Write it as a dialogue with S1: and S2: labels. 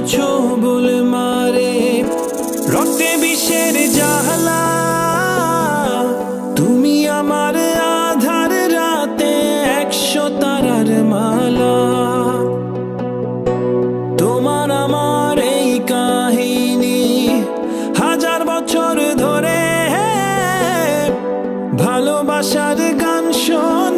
S1: মেরেছো বল মারে। রক্তে তুমি আমার আধার রাতে একশো তারার মালা। তোমার আমার এই কাহিনী হাজার বছর ধরে ভালোবাসার গান শোন।